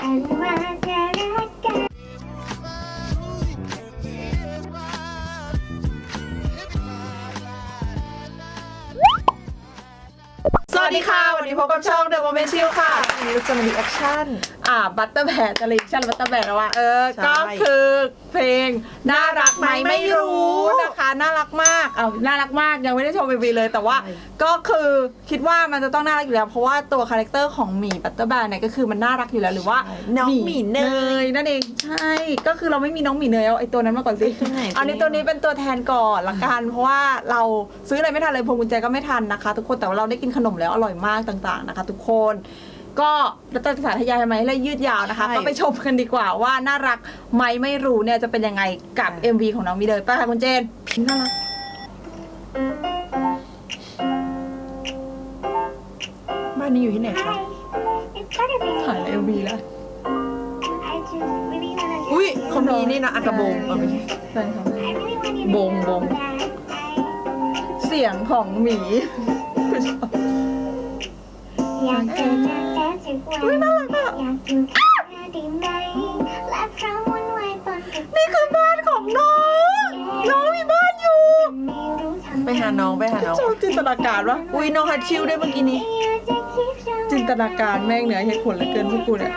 กันอันว่าจะรักกัน สวัสดีค่ะ วันนี้พบกับช่อง The Moment Chill ค่ะวันนี้เราจะมารีแอคชั่น อ่าบัตเตอร์แบดอะไรใช่บัตเตอร์แบดแล้วว่าเออ ใช่ก็คือเพลง น่ารักไหมไม่ไม่รู้รู้นะคะ น่ารักมาก เอาน่ารักมากยังไม่ได้ชมวีเลย แต่ว่าใช่ก็ก็คือคิดว่ามันจะต้องน่ารักอยู่แล้ว เพราะว่าตัวคาแรคเตอร์ของหมีบัตเตอร์แบดเนี่ยก็คือมันน่ารักอยู่แล้วหรือว่าน้องหมีเนยนั่นเองใช่ ก็คือเราไม่มีน้องหมีเนยเอาไอตัวนั้นมาก่อนสิตัวไหนเอาในตัวนี้เป็นตัวแทนก่อนละกันเพราะว่าเราซื้ออะไรไม่ทันเลยพวงกุญแจก็ไม่ทันนะคะ ทุกคนแต่ว่าเราได้กินขนมแล้วอร่อยมากต่าง ๆนะคะ ทุกคน ก็รัตนสาธยายทำไมและยืดยาวนะคะ ใช่ ก็ไปชมกันดีกว่าว่าน่ารักไหมไม่รู้เนี่ยจะเป็นยังไงกับ MV ของน้องมีเลยป้าค่ะคุณเจนน่ารัก บ้านนี้อยู่ที่ไหนคะ It's gotta be ถ่าย MV แล้ว I just really wanna อุ้ยเขามีนี่นะอากาบงเอาไม่ใช่ใช่ค่ะ I really want you to บงบง know that I เสียงของหมี อุ๊ยน่ารักอะอยากอยู่ข้างเธอได้ไหมและเพราะวันไหวตอนกับนี่คือบ้านของน้อง น้องมีบ้านอยู่ไม่รู้ทำไปหาน้องไปหาน้องชอบจินตนาการวะอุ้ยน้องฮัตชิวด้วยเมื่อกี้นี้ จินตนาการแม่งเหนือเหตุผลเหลือเกินพวกกูเนี่ย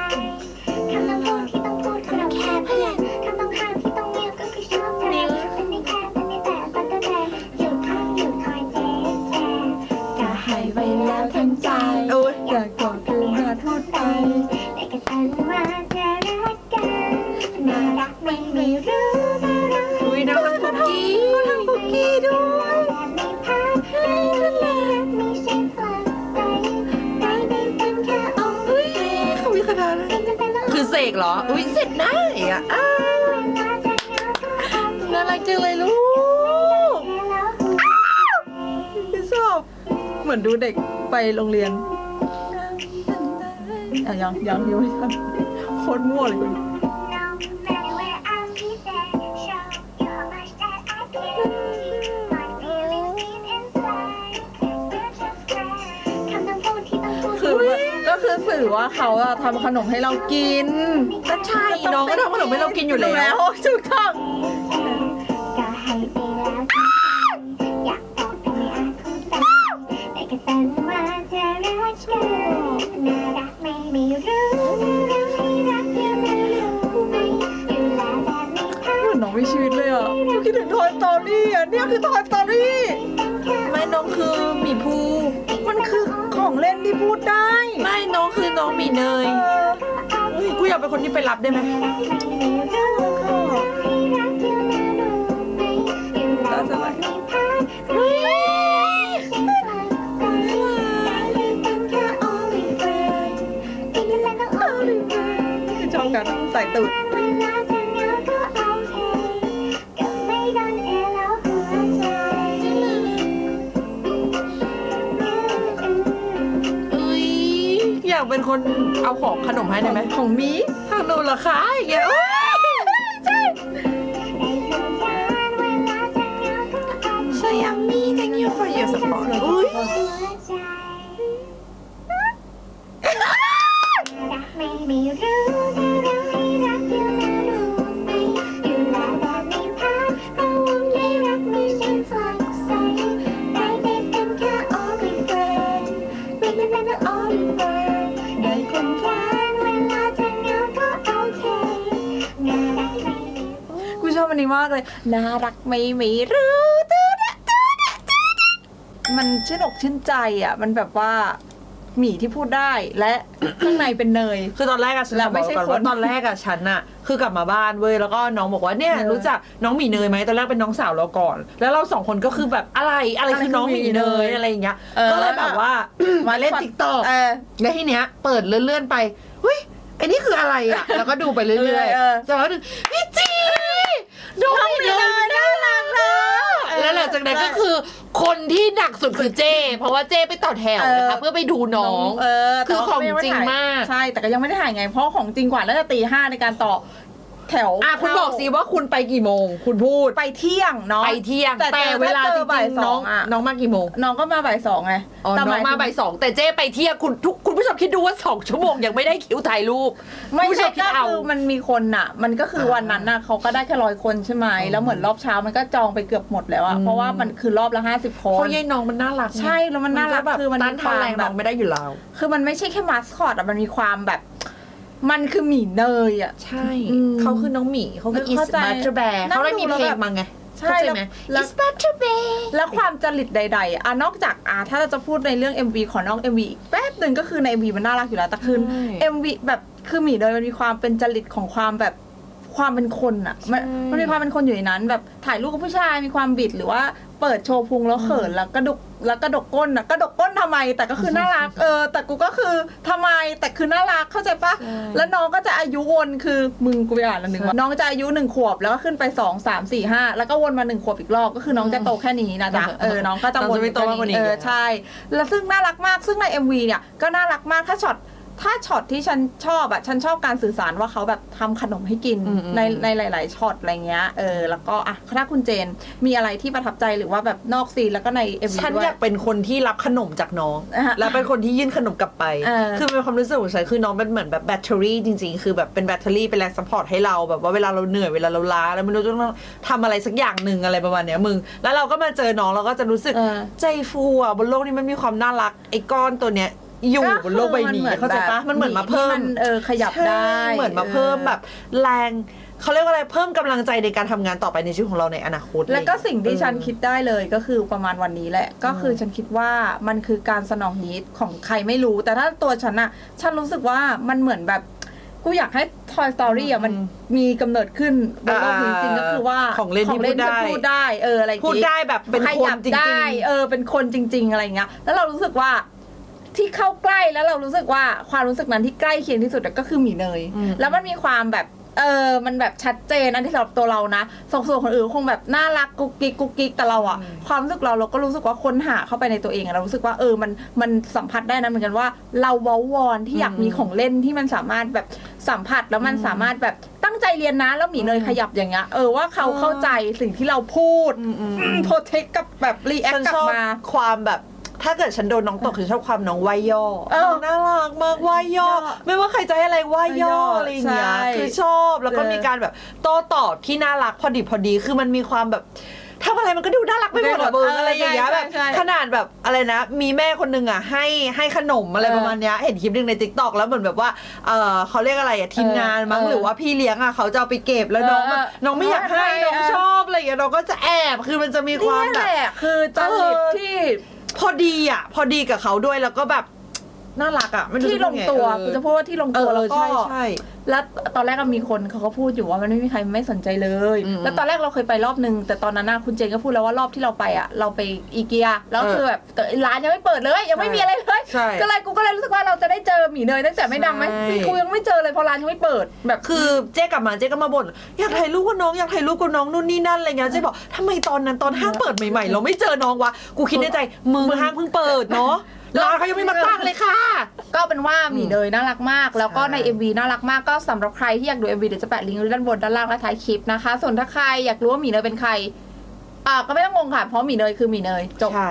ฝันว่าจะรักกันน่ารักไม่ไม่รู้น่ารักอุ้ยน้องฮัตคุกกี้คุกกี้ด้วยแบบไม่พักไม่ทะเลไม่ใช่พลังใจได้ได้เป็นแค่องค์อุ้ยเขามีคาถาด้วยเป็นะคือเสกเหรอ อุ้ยเสร็จได้อะอ้าวน่ารักจังเลยลูกชอบ เหมือนดูเด็กไปโรงเรียนอะยังยังยังไม่ทัน โคตรมั่วเลยคุณคือว่าก็คือสื่อว่าเขาอะทำขนมให้เรากิน ก็ใช่น้องก็ทำขนมให้เรากินอยู่แล้ว ถูกต้อง ดได้ไม่น้องคือน้องหมีเนยเอออุ้ยกูอยากเป็นคนที่ไปรับได้ไหมเฮ้ยชอบกันใส่ตูด เป็นคนเอาของขนมให้ได้ไหมของมีทางดูนเหรอคะอย่างเงี้ย เลยน่ารักไม่มีรู้ตื้อดะตื้อดะตื้อดะมันชื่นอกชื่นใจอะ มันแบบว่าหมีที่พูดได้และข้างในเป็นเนย คือตอนแรกอะฉันแล้วจะบไม่อกใช่ก่อนคนว่าตอนแรกอะฉันอะคือกลับมาบ้านเว้ยแล้วก็น้องบอกว่าเนี่ยเออรู้จักน้องหมีเนยไหมตอนแรกเป็นน้องสาวเราก่อน แล้วเราสองคนก็คือแบบอะไรอะไรคือน้องหมีเนยอะไรอย่างเงี้ยเออก็เลยแบบว่ามาเล่นติ๊กต็อกเออแล้วทีเนี้ยเปิดเลื่อนๆไปเฮ้ยไอ้นี่คืออะไรอะแล้วก็ดูไปเรื่อยเออๆสักพักหนึ่งพี่จี น้องหมีเนยน่ารักนะแล้วหลังจากนั้นก็คือคนที่หนักสุดคือเจ เพราะว่าเจไปต่อแถวนะคะเพื่อไปดูน้องเออคือแต่ว่าของไได้จริงถ่ยมาก ใช่ แต่ก็ยังไม่ได้ถ่ายไง เพราะของจริงกว่าแล้วจะตีห้าในการต่อ แถวอะคุณบอกสิว่าคุณไปกี่โมง คุณพูดไปเที่ยงเนาะไปเที่ยง แต่แต่เจอเวลาถ้าเจจอบ่ายริงๆน้องสองอะน้องมากี่โมง น้องก็มาบ่ายสองไงอ๋อแต่น้องหมาถึงบ่ายสองแต่เจ้ไปเที่ยงคุณทุกคุณผู้ชมคิดดูว่าสองชั่วโมงยังไม่ได้คิวถ่ายรูปไม่คุณผู้ชใช่มคิดก็เอาคือมันมีคนน่ะ มันก็คือวันนั้นน่ะเขาก็ได้แค่ร้อยคนใช่ไหมแล้วเหมือนรอบเช้ามันก็จองไปเกือบหมดแล้วอะอืมเพราะว่ามันคือรอบละห้าสิบคนเพราะยายน้องมันน่ารักไงใช่แล้วมันน่ารักแบบคือมันต้านทานแรงมีความแบบน้องไม่ได้อยู่แล้วคือมันไม่ใช่แค่มาสคอตอะมันมีความแบบ มันคือหมีเนยอะใช่ อืมเขาคือน้องหมีเขาคือเข้า East ใจ Butter Bear นั่งเขาได้มีดูแล้วเพลงแบบมาไงใช่เข้าใจไหมแล้ว East Butter Bear แล้วความจริตใด ๆอะนอกจากอะถ้าเราจะพูดในเรื่อง MV ของน้อง MV อีกแป๊บหนึ่งก็คือใน MV มันน่ารักอยู่แล้วแต่คือ ใช่ MV แบบคือหมีเนยมันมีความเป็นจริตของความแบบ ความเป็นคนอะมันใช่มันมีความเป็นคนอยู่ในนั้น แบบถ่ายรูปกับผู้ชายมีความบิดหรือว่าเปิดโชว์พุงแล้วเขินแล้วกระดกแล้วกระดกก้นอะกระดกก้นทำไม แต่ก็คือน่ารักเออ แต่กูก็คือทำไมแต่คือน่ารักเข้าใจปะใช่แล้วน้องก็จะอายุวนคือมึงกูไปอ่านแล้วหนึ่งว่าน้องจะอายุหนึ่งขวบแล้วก็ขึ้นไปสองสามสี่ห้าแล้วก็วนมาหนึ่งขวบอีกรอบก็คือน้องจะโตแค่นี้นะจ๊ะเออน้องก็จะน้องวนจะไม่โตมากกว่านี้เออแล้วใช่ แล้วซึ่งน่ารักมากซึ่งใน MV เนี่ยก็น่ารักมากถ้าช็อต ถ้าช็อตที่ฉันชอบอะฉันชอบการสื่อสารว่าเขาแบบทำขนมให้กินอืมอืมในในหลาย ๆช็อตอะไรเงี้ยเออแล้วก็อะถ้าคุณเจนมีอะไรที่ประทับใจหรือว่าแบบนอกซีนแล้วก็ใน MV ฉันด้วยอยากเป็นคนที่รับขนมจากน้องอะแล้วเป็นคนที่ยื่นขนมกลับไปเออคือเป็นความรู้สึกของฉันคือน้องเป็นเหมือนแบบแบตเตอรี่จริง ๆ คือแบบเป็นแบตเตอรี่เป็นแรงซัพพอร์ตให้เราแบบว่าเวลาเราเหนื่อยเวลาเราล้าแล้วไม่รู้จะต้องทำอะไรสักอย่างหนึ่งอะไรประมาณเนี้ยมึง แล้วเราก็มาเจอน้องเราก็จะรู้สึกเออใจฟูอะบนโลกนี้มันมีความน่ารักไอ้ก้อนตัวเนี้ย อยู่บนโลกใบนี้เข้าใจปะมันเหมือนมาเพิ่มนเออขยับได้ใช่เหมือนมาเพิ่มแบบแรงเขาเรียกว่าอะไรเพิ่มกำลังใจในการทำงานต่อไปในชีวิตของเราในอนาคต แล้วก็สิ่งที่ฉันเออคิดได้เลยก็คือประมาณวันนี้แหละ ก็คือฉันคิดว่ามันคือการสนองนิดของใครไม่รู้ แต่ถ้าตัวฉันอะฉันรู้สึกว่ามันเหมือนแบบกูอยากให้ Toy Story อะมันมีกำเนิดขึ้นบนโลกนี้จริงๆก็คือว่าของเล่นที่พูดได้จะพูดได้เอออะไรอย่างพูดงี้ได้แบบเป็นขคนยับจริงได้ๆเออเป็นคนจริง ๆ อะไรอย่างเงี้ยแล้วเรารู้สึกว่า ที่เข้าใกล้แล้วเรารู้สึกว่าความรู้สึกนั้นที่ใกล้เคียงที่สุดอะก็คือหมีเนย อืม แล้วมันมีความแบบ เออ มันแบบชัดเจนนะที่สำหรับตัวเรานะส่วนส่วนคนอื่นคงแบบน่ารักกุ๊กกิ๊กกุ๊กกิ๊กแต่เราอะความรู้สึกเราเราก็รู้สึกว่าค้นหาเข้าไปในตัวเองอะเรารู้สึกว่าเออมันมันสัมผัสได้นะเหมือนกันว่าเราเว้าวอนที่อยากมีของเล่นที่มันสามารถแบบสัมผัสแล้วมันสามารถแบบตั้งใจเรียนนะแล้วหมีเนยขยับอย่างเงี้ยเออว่าเขาเข้าใจสิ่งที่เราพูดอืมอืมอืมโปรเทคกับแบบรีแอคฉันกลัชบอบมา ความแบบ ถ้าเกิดฉันโดนน้องตกฉันชอบความน้องว่ายย่อเออน้องน่ารักมากว่ายย่อย่อไม่ว่าใครจะให้อะไรว่ายย่อว่ายย่ออะไรอย่างเงี้ยใช่คือชอบแล้วก็เออ มีการแบบโต้ตอบที่น่ารักพอดีพอดีคือมันมีความแบบทำอะไรมันก็ดูน่ารักไปหมดอะเบิงอะไรอย่างเงี้ยใช่แบบใช่ ขนาดแบบอะไรนะ มีแม่คนหนึ่งอะให้ให้ขนมอะไรเออประมาณเนี้ยเห็นคลิปหนึ่งในทิกตอกแล้วเหมือนแบบว่าเออเขาเรียกอะไรอะทีมงานมั้งเออหรือว่าพี่เลี้ยงอะเขาจะเอาไปเก็บแล้วน้องแบบเออน้องไม่อยากให้เออน้องชอบอะไรอย่างเงี้ยน้องก็จะแอบคือมันจะมีความนี่แบแหบ ละคือจริตเออที่พอ ดีอะ พอดีกับเขาด้วยแล้วก็แบบ น่ารักอะไม่รู้ที่ลงตัวเออ กูจะพูดว่าที่ลงเอตัวอแล้วก็ใช่ใช่แล้วตอนแรกก็มีคนเขาก็พูดอยู่ว่ามันไม่มีใครไม่สนใจเลย อืมแล้วตอนแรกเราเคยไปรอบนึง แต่ตอนนั้นน่ะคุณเจนก็พูดแล้วว่ารอบที่เราไปอะเราไปอีเกียแล้วเออคือแบบแต่ร้านยังไม่เปิดเลยยังไม่มีอะไรเลยใช่ก็เลยกูก็เลยรู้สึกว่าเราจะได้เจอหมีเนยตั้งแต่ไม่ดังไหมใช่กูยังไม่เจอเลยเพราะร้านยังไม่เปิด แบบคือเจ๊กลับมาเจ๊ก็มาบ่นอยากถ่ายรูปกับน้องอยากถ่ายรูปกับน้องนู่นนี่นั่นอะไรเงี้ยเจ๊บอกทำไมตอนนั้นตอนห้างเปิดใหม่ๆ เราไม่เจอน้องวะกูคิดในใจมึงห้างเพิ่งเปิดเนาะ ร้านเขายังไม่มาตั้งเลยค่ะ ก็เป็นว่าหมีเนยน่ารักมาก แล้วก็ในใช่ MV น่ารักมากก็สำหรับใครที่อยากดู MV เดี๋ยวจะแปะลิงก์ไว้ด้านบนด้านล่างและท้ายคลิปนะคะ ส่วนถ้าใครอยากรู้ว่าหมีเนยเป็นใคร อ่าก็ไม่ต้องงงค่ะเพราะหมีเนยคือหมีเนยจบใช่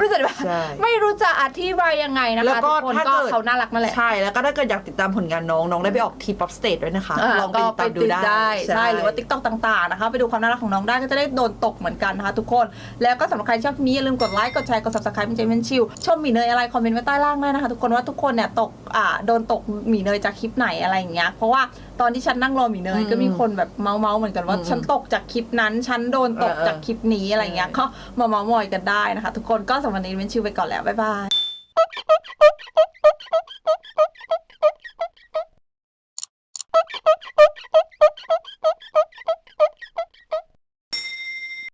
รู้สึกว่าใช่ ไม่รู้จะอธิบายยังไงนะคะแล้วก็ทุกคนถ้าก็เกิดเขาน่ารักนั่นแหละ ใช่แล้วก็ถ้าเกิดอยากติดตามผลงานน้องน้องได้ไปออกทีป๊อปสเตจด้วยนะคะอ่าลองไปก็ติดตามดูได้ใช่หรือว่า t ิ k t o k ต่างๆนะคะ ไปดูความน่ารักของน้องได้ก็จะได้โดนตกเหมือนกันนะคะทุกคน แล้วก็สำหรับใครที่ชอบคลิปนี้อย่าลืมกดไลค์กดแชร์กด subscribe เป็นเจมส์ชิวชมหมีเนยอะไรคอมเมนต์ไว้ใต้ล่างได้นะคะ ทุกคนว่าทุกคนเนี่ยตกอ่าโดนตกหมีเนยจากคลิปไหนอะไรอย่างเงี้ยเพราะว่า ตอนที่ฉันนั่งรอหมีเนยอืมก็มีคนแบบเมาเมาๆเหมือนกันว่าอืมฉันตกจากคลิปนั้น ฉันโดนตกเออเออจากคลิปนี้อะไรเงี้ยก็มาเมาๆมอยกันได้นะคะ ทุกคนก็สำหรับวันนี้เป็นชิวไปก่อนแล้วบ๊ายบาย